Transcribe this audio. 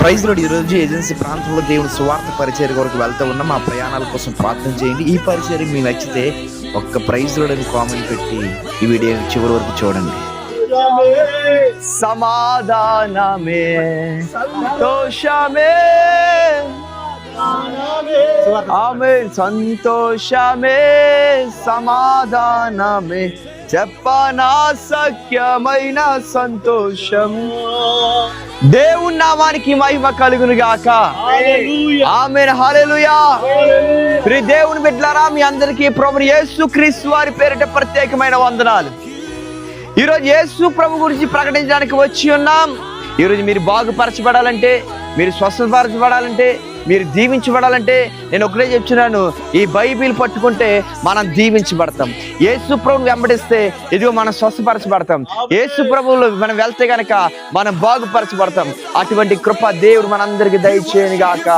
ప్రైజ్లో ఈరోజు ఏజెన్సీ ప్రాంతంలో దేవుని సువార్త పరిచయం కొరకు వెళ్తూ ఉన్నాం మా ప్రయాణాల కోసం ప్రార్థన చేయండి. ఈ పరిచయం మీకు నచ్చితే ఒక్క ప్రైజ్ అని కామెంట్ పెట్టి ఈ వీడియో చివరి వరకు చూడండి. సమాధానమే సంతోషమే ఆమె సంతోషమే సమాధానమే చెప్పనా సఖ్యమైన సంతోషం. దేవుని నామానికి మహిమ కలుగును గాక. ఆమె హల్లెలూయా. ప్రియ దేవుని బిడ్డలారా మీ అందరికీ ప్రభు యేసు క్రీస్తు వారి పేరిట ప్రత్యేకమైన వందనాలు. ఈరోజు యేసు ప్రభు గురించి ప్రకటించడానికి వచ్చి ఉన్నాం. ఈరోజు మీరు బాగుపరచబడాలంటే మీరు స్వస్థపరచబడాలంటే మీరు దీవించబడాలంటే నేను ఒకటే చెప్తున్నాను ఈ బైబిల్ పట్టుకుంటే మనం దీవించబడతాం. యేసు ప్రభుని వెంబడిస్తే ఇదిగో మనం స్వస్థపరచబడతాం. యేసు ప్రభువులో మనం వెళ్తే గనక మనం బాగుపరచబడతాం. అటువంటి కృప దేవుడు మనందరికి దయచేయను గాక